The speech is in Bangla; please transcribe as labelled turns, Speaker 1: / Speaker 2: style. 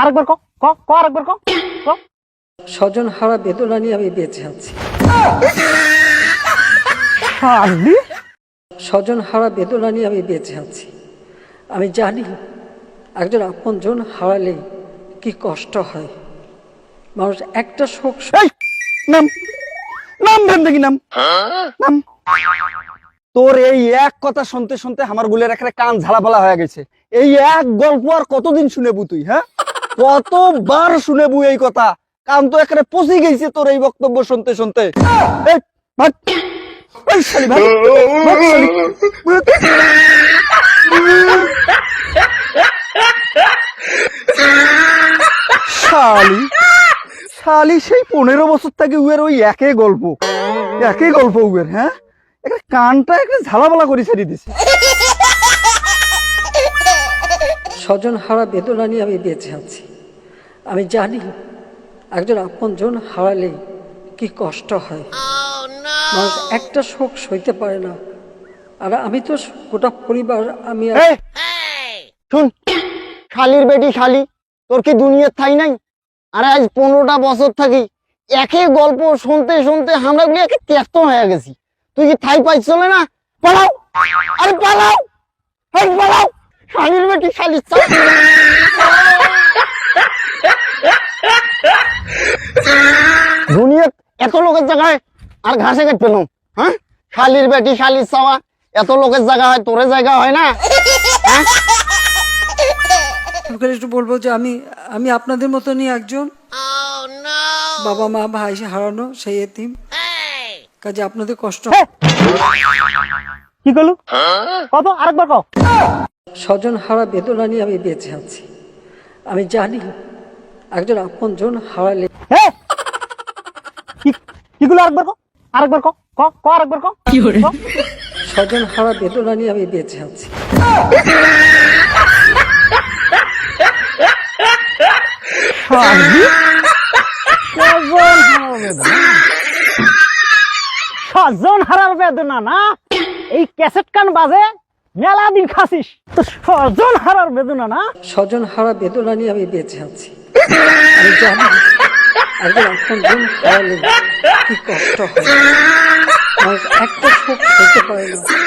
Speaker 1: আরেকবার ক ক ক আরেকবার ক ক
Speaker 2: স্বজন হারা বেদনা নিয়ে আমি বেঁচে আছি। স্বজন হারা বেদনা নিয়ে আমি বেঁচে আছি। আমি জানি একজন আপনজন হারালে কি কষ্ট হয়। মানুষ একটা শোক
Speaker 1: নাম নাম ভেন দেখি নাম। নাম। তোর এই এক কথা শুনতে শুনতে আমার গুলের এখানে কান ঝালাপালা হয়ে গেছে। এই এক গল্প আর কতদিন শুনেবু তুই হ্যাঁ? কতবার শুনে শুনেবু এই কথা? কান তো এখানে পচি গেছে তোর এই বক্তব্য শুনতে শুনতে। শালি, শালি। সেই পনেরো বছর থেকে উয়ের ওই একই গল্প। একই গল্প উয়ের হ্যাঁ? একটা কানটা একটা ঝালাপালা করে ছেড়ে দিছে।
Speaker 2: স্বজন হারা বেদনা নিয়ে আমি বেঁচে আছি। আমি জানি একজন আপনজন হারালে কি কষ্ট হয়। মানুষ একটা শোক সইতে পারে না। আর আমি তো গোটা পরিবার আমি
Speaker 1: শুন, শালির বেটি শালি, তোর কি দুনিয়ার থাই নাই? আর আজ পনেরোটা বছর থাকি, একই গল্প শুনতে শুনতে আমরা গুলি একে ত্যক্ত হয়ে গেছি। তুই কি ঠাই পাইছ না? পালাও! আরে পালাও! পালাও! শালির বেটি শালি। দুনিয়াত এত লোকের জায়গায় আর ঘাসে কেট পেলাম হ্যাঁ? শালির বেটি শালির চাওয়া। এত লোকের জায়গা হয় তোরে জায়গা হয় না? হ্যাঁ?
Speaker 2: আপনাকে একটু বলব যে আমি আমি আপনাদের মতনই একজন। বাবা মা ভাই হারানো সেই এতিম। কাজে আপনাদের কষ্ট।
Speaker 1: হ্যাঁ। কি করল? কত? আরেকবার কও।
Speaker 2: স্বজন হারা বেদনা নিয়ে আমি বেঁচে আছি। আমি জানি একজন আপনজন হারালে
Speaker 1: কি কিগুলো আরেকবার কও আরেকবার কও ক? ক আরেকবার কও ক।
Speaker 2: স্বজন হারা বেদনা নিয়ে আমি বেঁচে আছি।
Speaker 1: বেদনা। হারার বেদনা না? এই ক্যাসেট কান বাজে? মেলা দিন খাসিস। তো স্বজন হারার বেদনা না?
Speaker 2: স্বজন হারা বেদনা নিয়ে আমি বেঁচে আছি। আমি জানি। কি কষ্ট হয়। একটা শোক হতে পারে না।